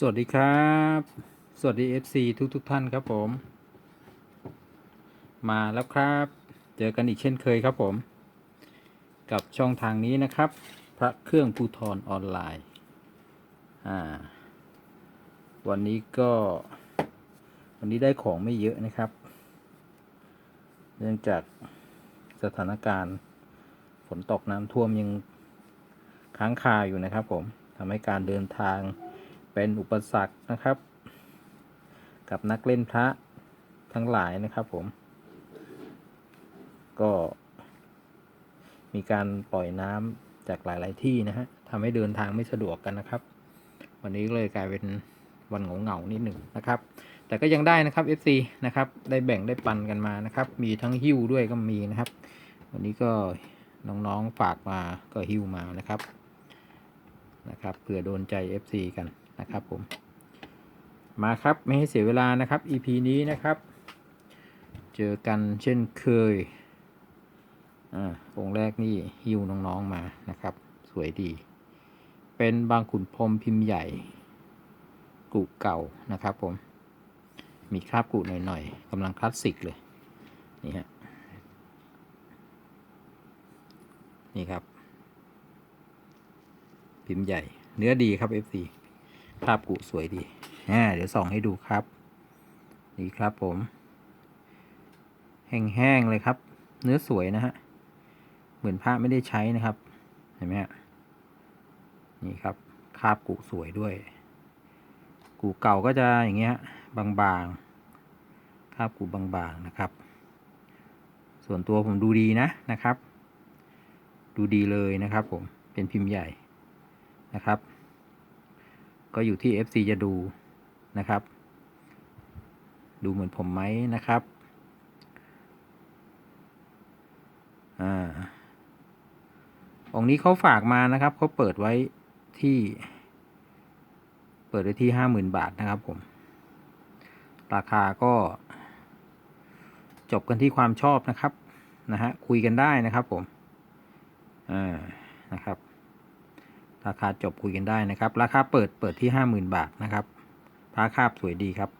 สวัสดีครับ สวัสดี FC ทุกทุกท่านครับผม มาแล้วครับ เจอกันอีกเช่นเคยครับผม กับช่องทางนี้นะครับ พระเครื่องภูทรออนไลน์อ่าวันนี้ก็ วันนี้ได้ของไม่เยอะนะครับ เนื่องจากสถานการณ์ฝนตกน้ำท่วมยังค้างคาอยู่นะครับผมทำให้การเดินทาง เป็นอุปสรรคนะครับ กับนักเล่นพระทั้งหลายนะครับผม ก็มีการปล่อยน้ำจากหลาย ๆ ที่นะฮะทำให้เดินทางไม่สะดวกกันนะครับ วันนี้เลยกลายเป็นวันเหงาๆนิดหนึ่งนะครับ แต่ก็ยังได้นะครับ FC นะครับ ได้แบ่งได้ปันกันมานะครับ มีทั้งหิ้วด้วยก็มีนะครับ วันนี้ก็น้อง ๆ ฝากมาก็หิ้วมานะครับนะครับเผื่อโดนใจ FC กัน นะครับผม มาครับไม่ให้เสียเวลานะครับ EP นี้นะครับ เจอกันเช่นเคย อ่าองค์แรกนี่หิ้วน้องๆมานะครับ สวยดี เป็นบางขุนพรมพิมพ์ใหญ่ กุเก่านะครับผม มีคราบกุหน่อยๆกำลังคลาสสิกเลย นี่ฮะ นี่ครับพิมพ์ใหญ่ เนื้อดีครับ FC ภาพกุสวยดีอ่าเดี๋ยวส่องให้ดูครับนี่ครับผม แห้งๆเลยครับ เนื้อสวยนะฮะ เหมือนผ้าไม่ได้ใช้นะครับ เห็นไหมฮะ นี่ครับ คาบกุสวยด้วย กูเก่าก็จะอย่างเงี้ย บางๆ คาบกูบางๆนะครับ ส่วนตัวผมดูดีนะนะครับ ดูดีเลยนะครับผม เป็นพิมพ์ใหญ่นะครับ ก็อยู่ที่ FC จะดูนะครับ ดูเหมือนผมไหมนะครับอ่าองค์นี้เขาฝากมานะครับเขาเปิดไว้ที่ เปิดไว้ที่ห้าหมื่นบาทนะครับผม ราคาก็ จบกันที่ความชอบนะครับนะฮะคุยกันได้นะครับผมอ่านะครับ ราคาจบคุยกันได้นะครับ ราคาเปิดเปิดที่ห้าหมื่นบาทนะครับพระคาบสวยดีครับ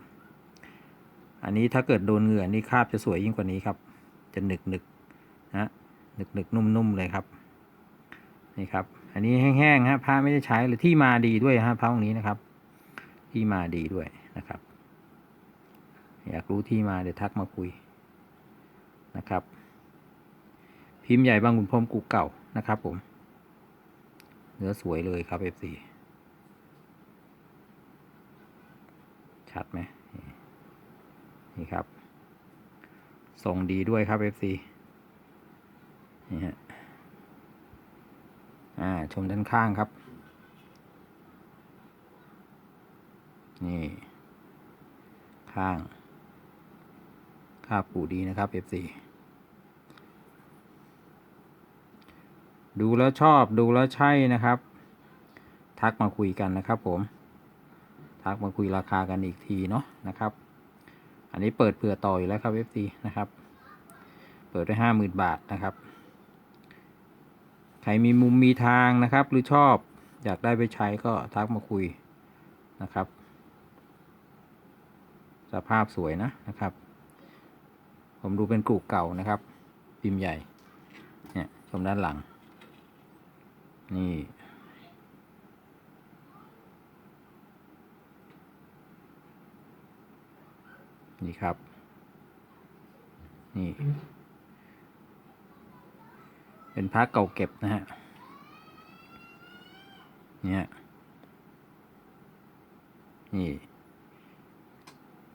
อันนี้ถ้าเกิดโดนเหงื่อนี่คาบจะสวยยิ่งกว่านี้ครับ จะหนึกหนึกนะหนึกหนึกนุ่มๆเลยครับ นี่ครับ อันนี้แห้งๆฮะผ้าไม่ได้ใช้เลยที่มาดีด้วยฮะผ้าองนี้นะครับ ที่มาดีด้วยนะครับ อยากรู้ที่มาเดี๋ยวทักมาคุยนะครับ พิมพ์ใหญ่บางขุนพรมกุเก่านะครับผม เนื้อสวยเลยครับ FC ชัดไหมนี่ครับทรงดีด้วยครับ FC นี่ฮะอ่า ชมด้านข้างครับ นี่ ข้างคาปูดีนะครับ F4 ดูแล้วชอบดูแล้วใช่นะครับ ทักมาคุยกันนะครับผม ทักมาคุยราคากันอีกทีเนาะนะครับ อันนี้เปิดเผื่อต่ออยู่แล้วครับ F4 นะครับ เปิดได้ห้าหมื่นบาทนะครับ ใครมีมุมมีทางนะครับ หรือชอบอยากได้ไปใช้ก็ทักมาคุยนะครับ สภาพสวยนะนะครับ ผมดูเป็นกรูเก่านะครับ พิมพ์ใหญ่ เนี่ยชมด้านหลัง นี่ นี่ครับ นี่ เป็นพระเก่าเก็บนะฮะ เนี่ย นี่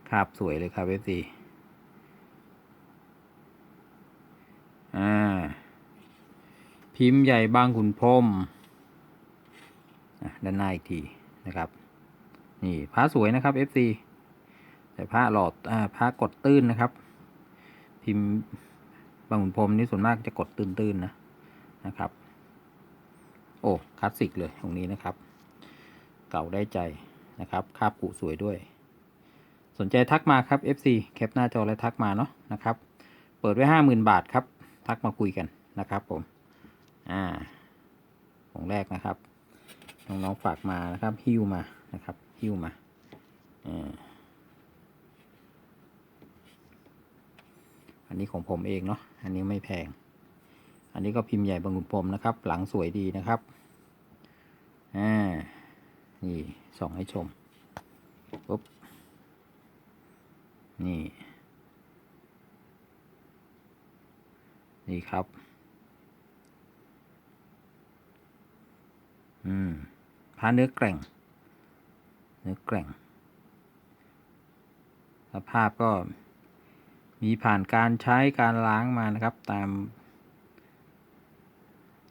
คาบสวยเลยครับเอฟซีอ่า พิมพ์ใหญ่บางขุนพรมด้านหน้าอีกทีนะครับ นี่พระสวยนะครับ FC แต่พระหลอดอ่าพระกดตื้นนะครับ พิมพ์บางขุนพรมนี่ส่วนมากจะกดตื้นๆนะนะครับ โอ้คลาสสิกเลยตรงนี้นะครับ เก่าได้ใจนะครับคาบกุสวยด้วย สนใจทักมาครับ FC แคปหน้าจอและทักมาเนาะนะครับ เปิดไว้ห้าหมื่นบาทครับ ทักมาคุยกันนะครับผม อ่าของแรกนะครับ น้องๆฝากมานะครับหิ้วมานะครับหิ้วมาอ่าอันนี้ของผมเองเนาะอันนี้ไม่แพง อันนี้ก็พิมพ์ใหญ่บางขุนพรมนะครับ หลังสวยดีนะครับอ่านี่ส่องให้ชมปุ๊บนี่ นี่ครับ อืมผ้าเนื้อแกร่ง เนื้อแกร่ง สภาพก็มีผ่านการใช้การล้างมานะครับ ตาม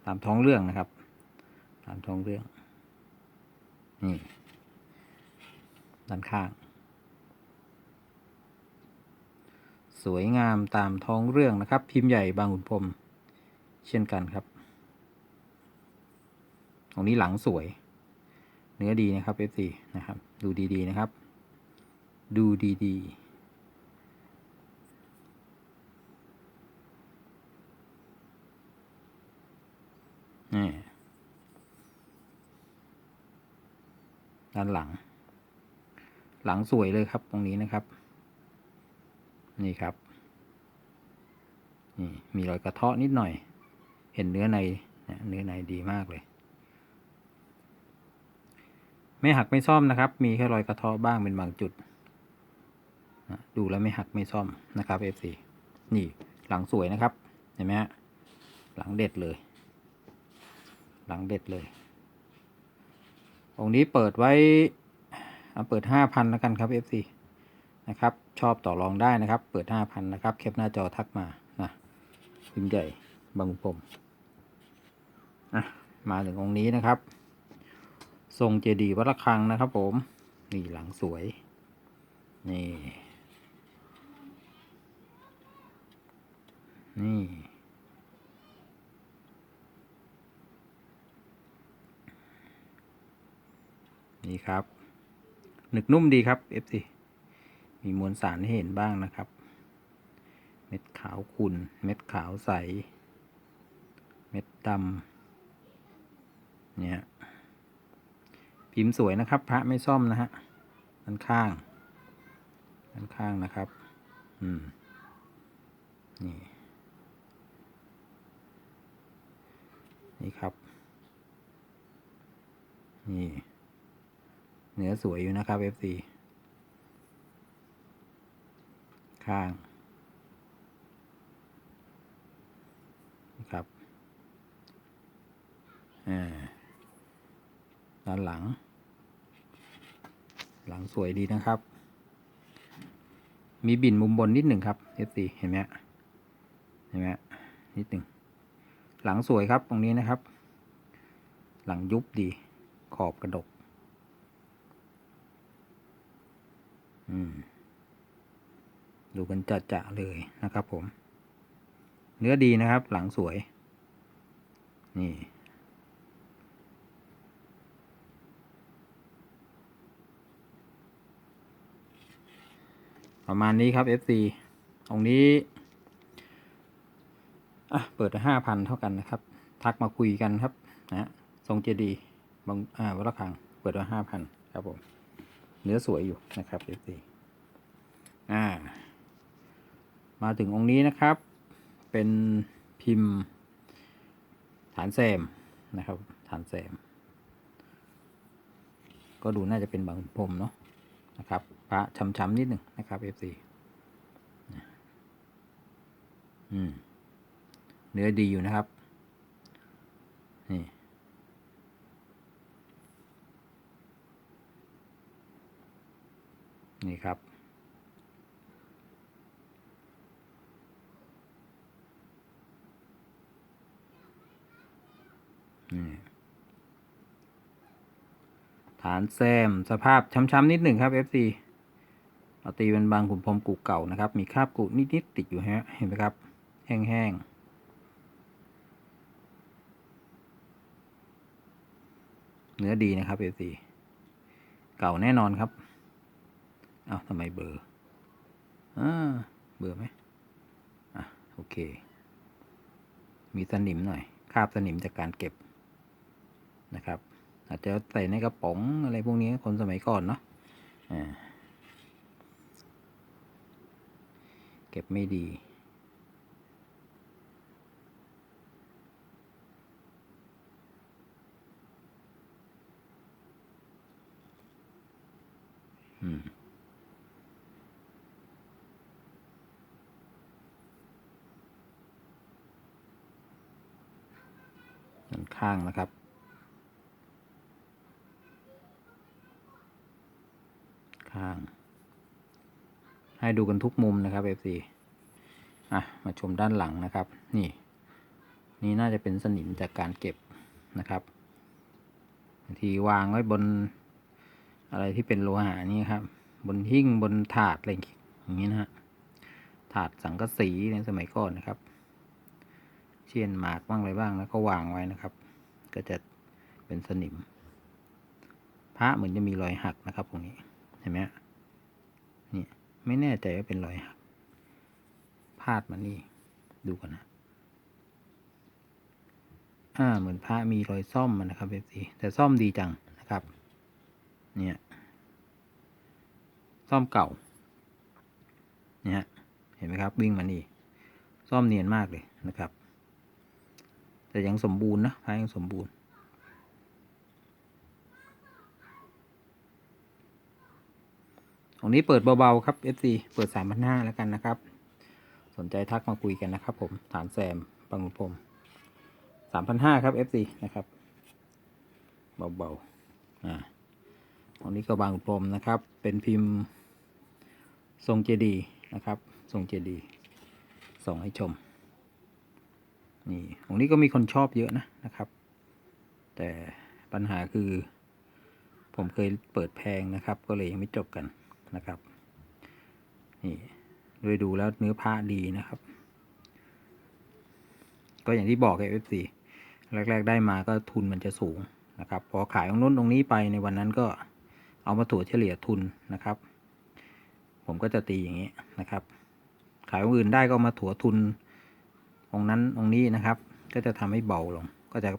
ตามท้องเรื่องนะครับ ตามท้องเรื่อง นี่ ด้านข้าง สวยงามตามท้องเรื่องนะครับ พิมพ์ใหญ่บางขุนพรมเช่นกันครับ รงนี้หลังสวย เนื้อดีนะครับ F4 นะครับ ดูดีๆนะครับ ดูดีๆนี่ด้านหลัง หลังสวยเลยครับตรงนี้นะครับ นี่ครับ นี่มีรอยกระเทาะนิดหน่อย เห็นเนื้อใน เนื้อในดีมากเลย ไม่หักไม่ซ่อมนะครับ มีแค่รอยกระเทาะบ้างเป็นบางจุด ดูแล้วไม่หักไม่ซ่อมนะครับ F4 นี่หลังสวยนะครับ เห็นไหมฮะ หลังเด็ดเลย หลังเด็ดเลย องค์นี้เปิดไว้เอาเปิดห้าพันแล้วกันครับ F4 นะครับ ชอบต่อรองได้นะครับ เปิดห้าพันนะครับ แคปหน้าจอทักมา นะพิมพ์ใหญ่บางขุนพรหมอะมาถึงองค์นี้นะครับ ทรงเจดีย์วัดระฆังนะครับผม นี่หลังสวย นี่ นี่ นี่ครับหนึกนุ่มดีครับ FC มีมวลสารให้เห็นบ้างนะครับ เม็ดขาวขุ่น เม็ดขาวใส เม็ดดำเนี่ย พิมพ์สวยนะครับ พระไม่ซ่อมนะฮะด้านข้างด้านข้างนะครับ อืม นี่ นี่ครับ นี่ เนื้อสวยอยู่นะครับ FC ข้างครับอ่า ด้านหลัง หลังสวยดีนะครับ มีบินมุมบนนิดหนึ่งครับ F4 เห็นไหมเห็นไหมนิดหนึ่งหลังสวยครับตรงนี้นะครับ หลังยุบดี ขอบกระดก ดูกันจัดจะเลยนะครับผม เนื้อดีนะครับ หลังสวย นี่ ประมาณนี้ครับ FC ตรงนี้อะเปิดห้าพันเท่ากันนะครับ ทักมาคุยกันครับนะทรงเจดีบางอ่าวัดระฆังเปิดไว้ห้าพันครับผมเนื้อสวยอยู่นะครับ FC อ่า มาถึงองค์นี้นะครับ เป็นพิมพ์ ฐานแซมนะครับ ฐานแซม ก็ดูน่าจะเป็นบางพรมเนาะนะครับ พระช้ำๆนิดหนึ่งนะครับ FC อืมเนื้อดีอยู่นะครับ นี่ นี่ครับ นี่ฐานแซม สภาพช้ำๆนิดหนึ่งครับ FC เราตีเป็นบางขุนพรมกุเก่านะครับ มีคราบกุนิดๆติดอยู่ฮะ เห็นไหมครับ แห้งๆ เนื้อดีนะครับ FC เก่าแน่นอนครับอ้าวทำไมเบอร์อ่าเบอร์ไหมอะโอเค มีสนิมหน่อย คราบสนิมจากการเก็บนะครับ อาจจะใส่ในกระป๋องอะไรพวกนี้คนสมัยก่อนเนาะอ่า เก็บไม่ดีอืมด้านข้างนะครับ ข้าง ให้ดูกันทุกมุมนะครับ FC อะมาชมด้านหลังนะครับ นี่ นี่น่าจะเป็นสนิมจากการเก็บนะครับบางทีวางไว้บนอะไรที่เป็นโลหะนี่ครับ บนหิ้งบนถาดอะไรอย่างนี้นะฮะถาดสังกะสีในสมัยก่อนนะครับ เช่นหมากบ้างอะไรบ้างแล้วก็วางไว้นะครับ ก็จะเป็นสนิม พระเหมือนจะมีรอยหักนะครับตรงนี้เห็นไหมฮะ ไม่แน่ใจว่าเป็นรอยหักพาดมานี่ ดูกันนะ อ่า เหมือนพระมีรอยซ่อมมันนะครับเอฟซีแต่ซ่อมดีจังนะครับ เนี่ย ซ่อมเก่า เนี่ยฮะเห็นไหมครับ วิ่งมานี่ ซ่อมเนียนมากเลยนะครับ แต่ยังสมบูรณ์นะพระยังสมบูรณ์ ตรงนี้เปิดเบาๆครับ FC เปิด 3,500แล้วกันนะครับ สนใจทักมาคุยกันนะครับผมฐานแซมบางขุพรม3,500 ครับ FC นะครับ เบาๆอ่าตรงนี้ก็บางขุพรมนะครับ เป็นพิมพ์ทรงเจดีย์นะครับ ทรงเจดีย์ส่งให้ชม นี่ตรงนี้ก็มีคนชอบเยอะนะนะครับ แต่ปัญหาคือ ผมเคยเปิดแพงนะครับ ก็เลยยังไม่จบกัน นะครับนี่โดยดูแล้วเนื้อผ้าดีนะครับ ก็อย่างที่บอกไอ้เอฟซีแรก ๆ ได้มาก็ทุนมันจะสูงนะครับ พอขายตรงนู้นตรงนี้ไปในวันนั้นก็เอามาถั่วเฉลี่ยทุนนะครับ ผมก็จะตีอย่างนี้นะครับ ขายองอื่นได้ก็มาถั่วทุนองนั้นองนี้นะครับ ก็จะทำให้เบาลง ก็จะ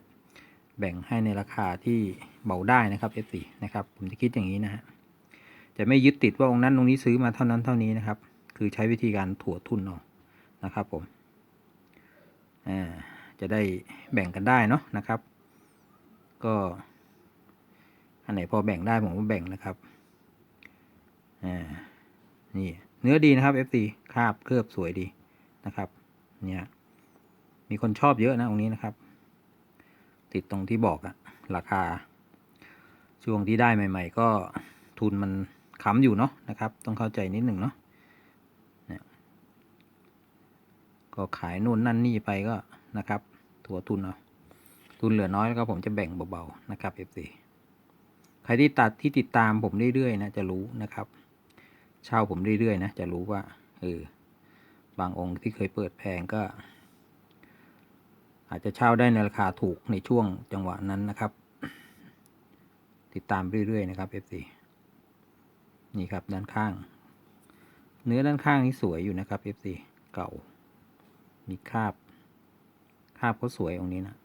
แบ่งให้ในราคาที่เบาได้นะครับ F4 นะครับ ผมจะคิดอย่างนี้นะฮะ จะไม่ยึดติดว่าองค์นั้นองค์นี้ซื้อมาเท่านั้นเท่านี้นะครับ คือใช้วิธีการถั่วทุนเอานะครับผมอ่าจะได้แบ่งกันได้เนาะนะครับ ก็อันไหนพอแบ่งได้ผมก็แบ่งนะครับอ่านี่เนื้อดีนะครับ F4 คาบเคลือบสวยดีนะครับ เนี่ยมีคนชอบเยอะนะตรงนี้นะครับ ติดตรงที่บอกอะราคา ช่วงที่ได้ใหม่ ๆ ก็ทุนมัน ค้ำอยู่เนาะนะครับ ต้องเข้าใจนิดหนึ่งเนาะเนี่ยก็ขายนู่นนั่นนี่ไปก็นะครับ ถัวทุนเอาทุนเหลือน้อยแล้วก็ผมจะแบ่งเบาๆนะครับ f อใครที่ตัดที่ติดตามผมเรื่อยๆนะจะรู้นะครับ เช่าผมเรื่อยๆนะจะรู้ว่าเออบางองค์ที่เคยเปิดแพงก็ อาจจะเช่าได้ในราคาถูกในช่วงจังหวะนั้นนะครับ ติดตามเรื่อยๆนะครับ FC นี่ครับด้านข้าง เนื้อด้านข้างนี่สวยอยู่นะครับ FC เก่า มีคาบ คาบก็สวยตรงนี้นะ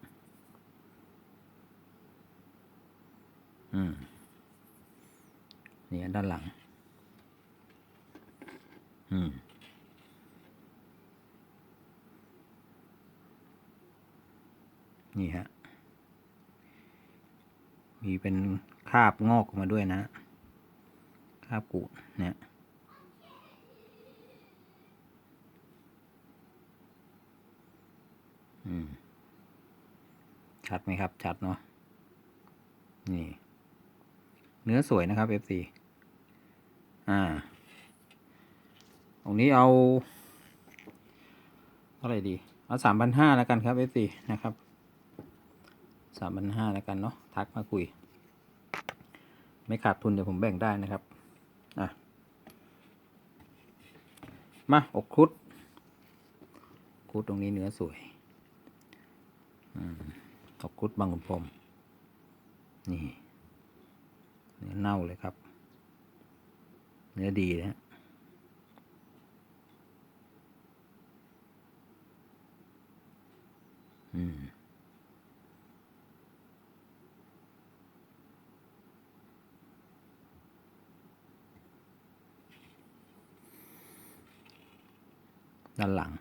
อืม นี่ด้านหลัง อืมนี่ฮะ มีเป็นคราบงอกมาด้วยนะ คราบกูเนี่ยอืมชัดไหมครับ ชัดเนาะนี่ เนื้อสวยนะครับ FC อ่า ตรงนี้เอาเท่าไหร่ดี เอาสามพันห้าแล้วกันครับ FC นะครับสามพันห้าแล้วกันเนาะทักมาคุย ไม่ขาดทุนเดี๋ยวผมแบ่งได้นะครับ อะ มาอกคุดคุดตรงนี้เนื้อสวยอกคุดบางขุนพรมนี่ เนื้อเน่าเลยครับ เนื้อดีนะฮะอืม ด้านหลัง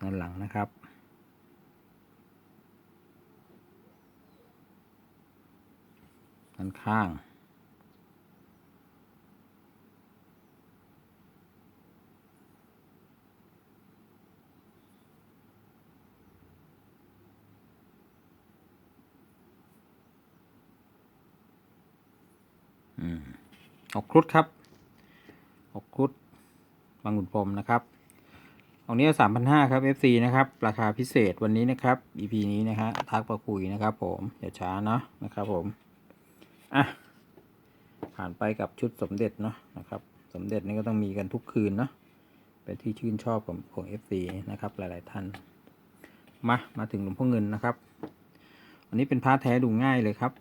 ด้านหลังนะครับ ด้านข้าง อืม ออกครุฑครับออกครุฑบางขุนพรมนะครับออกนี้สามพันห้าครับ FC นะครับ ราคาพิเศษวันนี้นะครับ EP นี้นะฮะทักประคุยนะครับผมอย่าช้าเนาะนะครับผมอะผ่านไปกับชุดสมเด็จเนาะนะครับ สมเด็จนี่ก็ต้องมีกันทุกคืนเนาะเป็นที่ชื่นชอบของของ FC นะครับ หลาย ๆ ท่าน มามาถึงหลวงพ่อเงินนะครับ อันนี้เป็นผ้าแท้ดูง่ายเลยครับ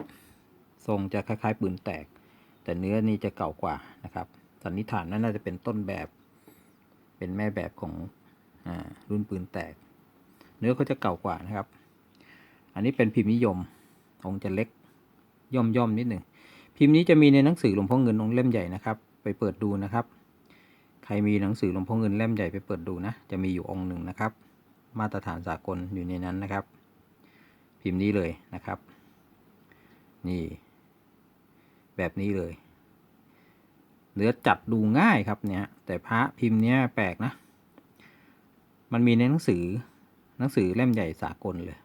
ทรงจะคล้าย ๆ ปืนแตก แต่เนื้อนี่จะเก่ากว่านะครับ สันนิษฐานว่าน่าจะเป็นต้นแบบ เป็นแม่แบบของอรุ่นปืนแตก เนื้อเขาจะเก่ากว่านะครับ อันนี้เป็นพิมพ์นิยม องค์จะเล็กย่อมย่อมนิดหนึ่ง พิมพ์นี้จะมีในหนังสือหลวงพ่อเงินองค์เล่มใหญ่นะครับ ไปเปิดดูนะครับ ใครมีหนังสือหลวงพ่อเงินเล่มใหญ่ไปเปิดดูนะ จะมีอยู่องค์หนึ่งนะครับ มาตรฐานสากลอยู่ในนั้นนะครับ พิมพ์นี้เลยนะครับ นี่ แบบนี้เลยเนื้อจัดดูง่ายครับเนี่ย แต่พระพิมพ์เนี้ยแปลกนะ มันมีในหนังสือหนังสือเล่มใหญ่สากลเลย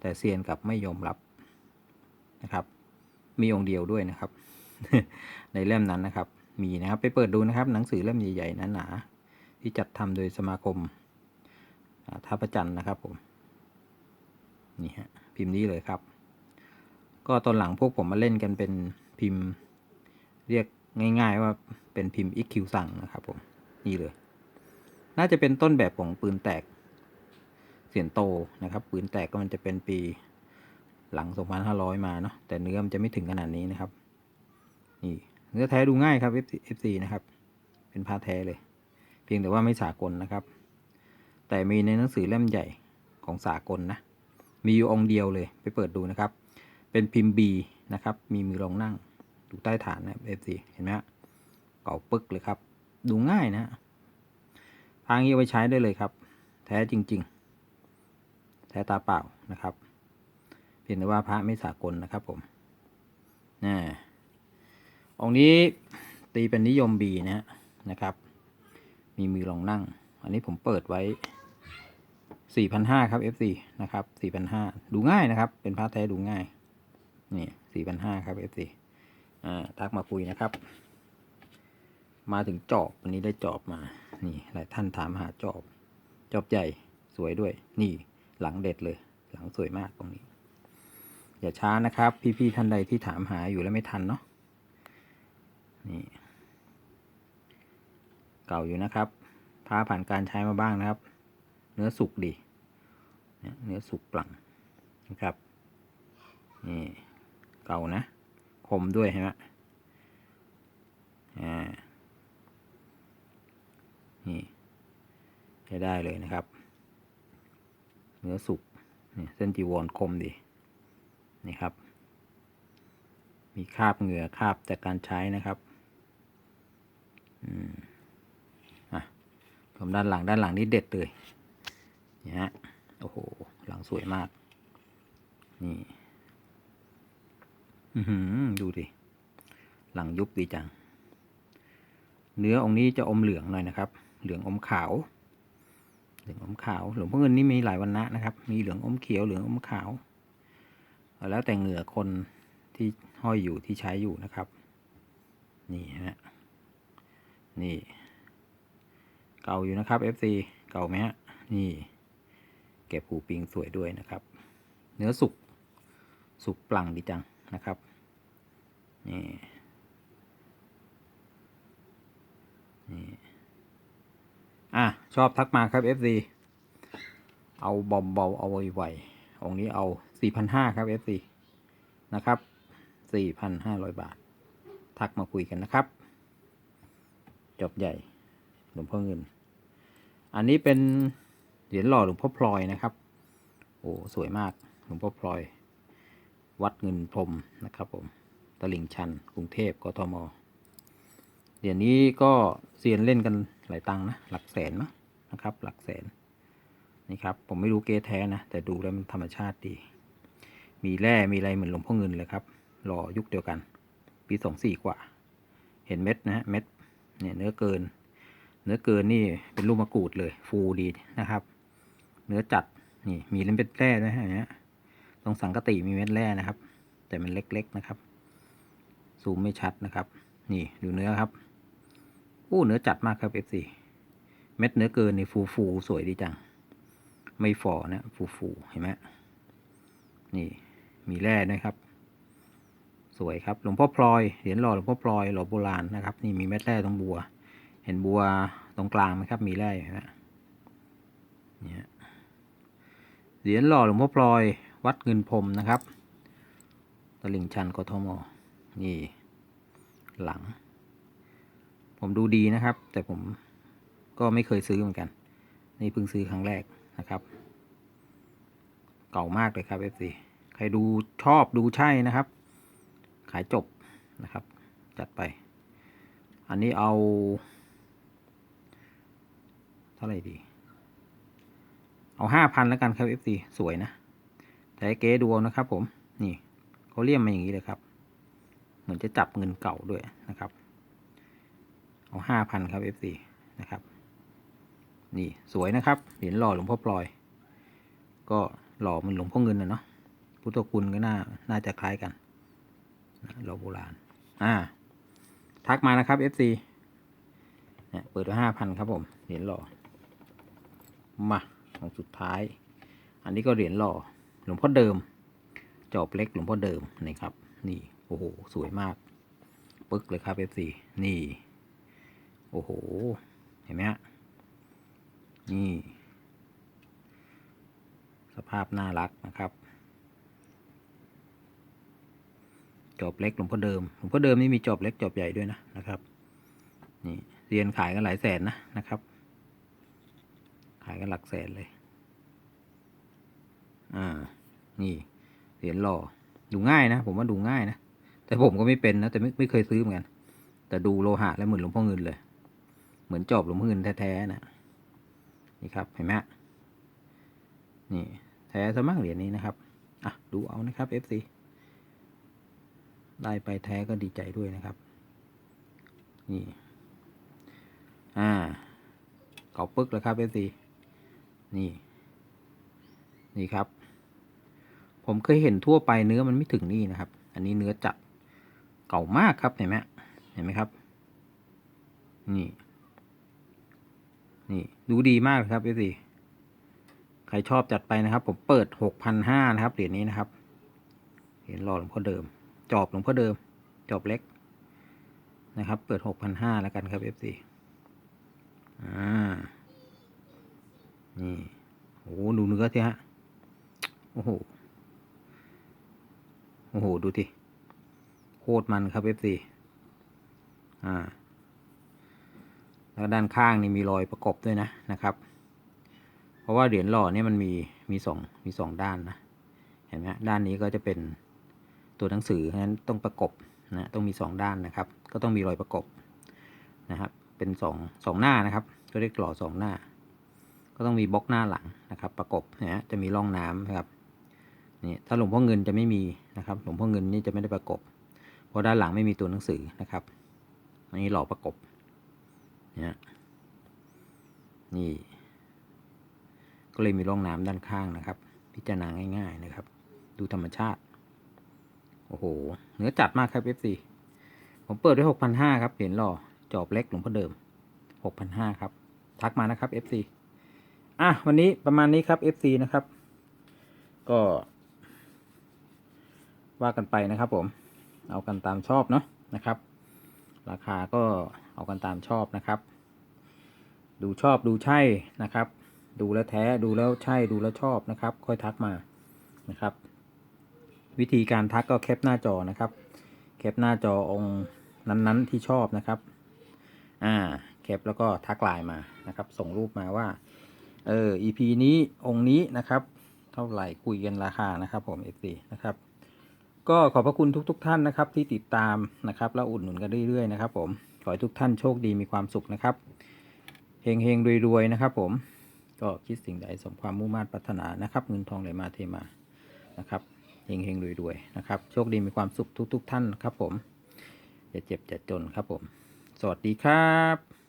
แต่เซียนกลับไม่ยอมรับนะครับ มีองค์เดียวด้วยนะครับ ในเล่มนั้นนะครับ มีนะครับไปเปิดดูนะครับหนังสือเล่มใหญ่ๆหนาๆที่จัดทำโดยสมาคมท่าประจันนะครับผมนี่ฮะพิมพ์นี้เลยครับ ก็ตอนหลังพวกผมมาเล่นกันเป็น พิมพ์เรียกง่าย ๆ ว่าเป็นพิมพ์อีคิวสั่งนะครับผม นี่เลย น่าจะเป็นต้นแบบของปืนแตก เสียนโตนะครับ ปืนแตกก็มันจะเป็นปีหลัง 2,500 มาเนาะแต่เนื้อมันจะไม่ถึงขนาดนี้นะครับ นี่เนื้อแท้ดูง่ายครับ FC นะครับ เป็นผ้าแท้เลย เพียงแต่ว่าไม่สากลนะครับ แต่มีในหนังสือเล่มใหญ่ของสากลนะ มีอยู่องค์เดียวเลยไปเปิดดูนะครับ เป็นพิมพ์ B นะครับ มีมือรองนั่งอยู่ใต้ฐานนะ FC เห็นไหมฮะเก่าปึกเลยครับ ดูง่ายนะทางนี้ไว้ใช้ได้เลยครับ แท้จริง ๆ แท้ตาเปล่านะครับ เพียงแต่ว่าพระไม่สากลนะครับผมนะองค์นี้ตีเป็นนิยม B นะนะครับ มีมือรองนั่ง อันนี้ผมเปิดไว้4,500 ครับ FC นะครับ4,500 ดูง่ายนะครับ เป็นผ้าแท้ดูง่าย นี่ 4,500ครับ FC อ่าทักมาคุยนะครับ มาถึงจอบวันนี้ได้จอบมา นี่หลายท่านถามหาจอบ จอบใหญ่สวยด้วย นี่หลังเด็ดเลย หลังสวยมากตรงนี้ อย่าช้านะครับ พี่ๆท่านใดที่ถามหาอยู่แล้วไม่ทันเนาะนี่เก่าอยู่นะครับผ้าผ่านการใช้มาบ้างนะครับ เนื้อสุกดี เนื้อสุกปลังนะครับนี่ เก่านะ คมด้วยใช่ไหมอ่า นี่ใช้ได้เลยนะครับ เนื้อสุกนี่เส้นจีวรคมดี นี่ครับ มีคราบเหงื่อคราบจากการใช้นะครับอืมอะผมด้านหลังด้านหลังนี่เด็ดเลยนี่ฮะโอ้โห หลังสวยมาก นี่ ดูดิ หลังยุบดีจัง เนื้อองค์นี้จะอมเหลืองหน่อยนะครับ เหลืองอมขาว เหลืองอมขาว หลวงพ่อเงินนี่มีหลายวันนะนะครับ มีเหลืองอมเขียว เหลืองอมขาว แล้วแต่เหงื่อคนที่ห้อยอยู่ที่ใช้อยู่นะครับ นี่ฮะ นี่ เก่าอยู่นะครับ FC เก่าไหมฮะ นี่ เก็บหูปิงสวยด้วยนะครับ เนื้อสุก สุกปลังดีจังนะครับ นี่ นี่ อะ ชอบทักมาครับ FC เอาเบาๆเอาไวๆองค์นี้เอา 4,500 ครับ FC นะครับ 4,500 บาท ทักมาคุยกันนะครับ จบใหญ่ หลวงพ่อเงิน อันนี้เป็นเหรียญหล่อหลวงพ่อพลอยนะครับ โอ้ สวยมาก หลวงพ่อพลอย วัดเงินพรมนะครับผม ตลิ่งชัน กรุงเทพกทมเหรียญนี้ก็เซียนเล่นกันหลายตังนะ หลักแสนมั้งนะครับ หลักแสนนี่ครับ ผมไม่รู้เกแท้นะ แต่ดูแล้วมันธรรมชาติดี มีแร่มีอะไรเหมือนหลวงพ่อเงินเลยครับรอยุคเดียวกัน ปีสองสี่กว่า เห็นเม็ดนะฮะเม็ดเนี่ยเนื้อเกิน เนื้อเกินนี่เป็นลูกมะกรูดเลย ฟูดีนะครับ เนื้อจัดนี่มีเลนเป็นแร่ด้วยฮะเนี้ยตรงสังกติมีเม็ดแร่นะครับ แต่มันเล็กๆนะครับ ซูมไม่ชัดนะครับ นี่ดูเนื้อครับอู้เนื้อจัดมากครับ F4 เม็ดเนื้อเกินนี่ฟูฟูสวยดีจัง ไม่ฝ่อนะฟูฟูเห็นไหมนี่มีแร่นะครับ สวยครับหลวงพ่อพลอยเหรียญหล่อหลวงพ่อพลอยหล่อโบราณนะครับ นี่มีเม็ดแร่ตรงบัว เห็นบัวตรงกลางไหมครับ มีแร่เห็นไหมเนี่ยเหรียญหล่อหลวงพ่อพลอย วัดเงินพรมนะครับตลิ่งชันกทมนี่ หลัง ผมดูดีนะครับ แต่ผมก็ไม่เคยซื้อเหมือนกัน นี่เพิ่งซื้อครั้งแรกนะครับ เก่ามากเลยครับ FC ใครดูชอบดูใช่นะครับ ขายจบนะครับ จัดไป อันนี้เอา เท่าไหร่ดี เอาห้าพันแล้วกันครับ FC สวยนะแต่ให้เก๊ดูนะครับผม นี่เขาเลี่ยมมาอย่างนี้เลยครับ เหมือนจะจับเงินเก่าด้วยนะครับ เอาห้าพันครับ FC นะครับ นี่สวยนะครับเหรียญหล่อหลวงพ่อพลอย ก็หล่อเหมันหลวงพ่อเงินนะเนาะพุทธคุณก็น่าน่าจะคล้ายกันหล่อโบราณอ่าทักมานะครับ FC เนี่ยเปิดไว้ห้าพันครับผมเหรียญหล่อมาของสุดท้าย อันนี้ก็เหรียญหล่อหลวงพ่อเดิม จอบเล็กหลวงพ่อเดิมนี่ครับ นี่ โอ้โห สวยมาก ปึ๊กเลยครับ FC นี่ โอ้โห เห็นไหมฮะ นี่ สภาพน่ารักนะครับ จอบเล็กหลวงพ่อเดิม หลวงพ่อเดิมนี่มีจอบเล็กจอบใหญ่ด้วยนะนะครับ นี่เรียนขายกันหลายแสนนะนะครับ ขายกันหลักแสนเลย อ่า นี่เหรียญหล่อดูง่ายนะ ผมว่าดูง่ายนะ แต่ผมก็ไม่เป็นนะแต่ไม่ไม่เคยซื้อเหมือนกัน แต่ดูโลหะแล้วเหมือนหลวงพ่อเงินเลย เหมือนจอบหลวงพ่อเงินแท้ๆนะนี่ครับเห็นไหมนี่แท้ซะมั่งเหรียญนี้นะครับ อะดูเอานะครับ FC ได้ไปแท้ก็ดีใจด้วยนะครับ นี่ อ่าเก่าปึกแล้วครับ FC นี่ นี่ครับ ผมเคยเห็นทั่วไปเนื้อมันไม่ถึงนี่นะครับ อันนี้เนื้อจัด เก่ามากครับเห็นไหมเห็นไหมครับ นี่ นี่ดูดีมากครับ FC ใครชอบจัดไปนะครับ ผมเปิดหกพันห้านะครับเหรียญนี้นะครับเหรียญหล่อหลวงพ่อเดิม จอบหลวงพ่อเดิม จอบเล็กนะครับ เปิดหกพันห้าแล้วกันครับ FC อ่า นี่โอ้โหดูเนื้อสิฮะ โอ้โห โอ้โห ดูที คตรมันครับ FC อ่า แล้วด้านข้างนี่มีรอยประกบด้วยนะนะครับ เพราะว่าเหรียญหล่อเนี่ยมันมีมีสองมีสองด้านนะ เห็นไหมด้านนี้ก็จะเป็นตัวหนังสือฉะนั้นต้องประกบนะต้องมีสองด้านนะครับ ก็ต้องมีรอยประกบนะครับ เป็นสองสองหน้านะครับก็เรียกหล่อสองหน้า ก็ต้องมีบล็อกหน้าหลังนะครับ ประกบนะฮะจะมีร่องน้ำนะครับนี่ถ้าหลวงพ่อเงินจะไม่มีนะครับ หลวงพ่อเงินนี่จะไม่ได้ประกบ เพราะด้านหลังไม่มีตัวหนังสือนะครับ อันนี้หล่อประกบเนี่ยนี่ ก็เลยมีร่องน้ำด้านข้างนะครับ พิจารณาง่าย ๆนะครับ ดูธรรมชาติ โอ้โห เนื้อจัดมากครับ FC ผมเปิดด้วยหกพันห้าครับ เหรียญหล่อจอบเล็กหลวงพ่อเดิมหกพันห้าครับ ทักมานะครับ FC อะ วันนี้ประมาณนี้ครับ FC นะครับ ก็ ว่ากันไปนะครับผม เอากันตามชอบเนาะนะครับ ราคาก็เอากันตามชอบนะครับ ดูชอบดูใช่นะครับ ดูแล้วแท้ดูแล้วใช่ดูแล้วชอบนะครับ ค่อยทักมานะครับ วิธีการทักก็แคปหน้าจอนะครับ แคปหน้าจอองค์นั้นๆที่ชอบนะครับอ่าแคปแล้วก็ทักไลน์มานะครับ ส่งรูปมาว่าเออ EP นี้องค์นี้นะครับ เท่าไหร่คุยกันราคานะครับผม FC นะครับ ก็ขอบพระคุณทุกๆท่านนะครับที่ติดตามนะครับแล้วอุดหนุนกันเรื่อยๆนะครับผมขอให้ทุกท่านโชคดีมีความสุขนะครับเฮงเฮงรวยๆนะครับ ผมก็คิดสิ่งใดสมความมุ่งมั่นปรารถนานะครับ เงินทองไหลมาเทมานะครับเฮงเฮงรวยๆนะครับ โชคดีมีความสุขทุก ๆ ท่านครับผมอย่าเจ็บอย่าจนครับผม สวัสดีครับ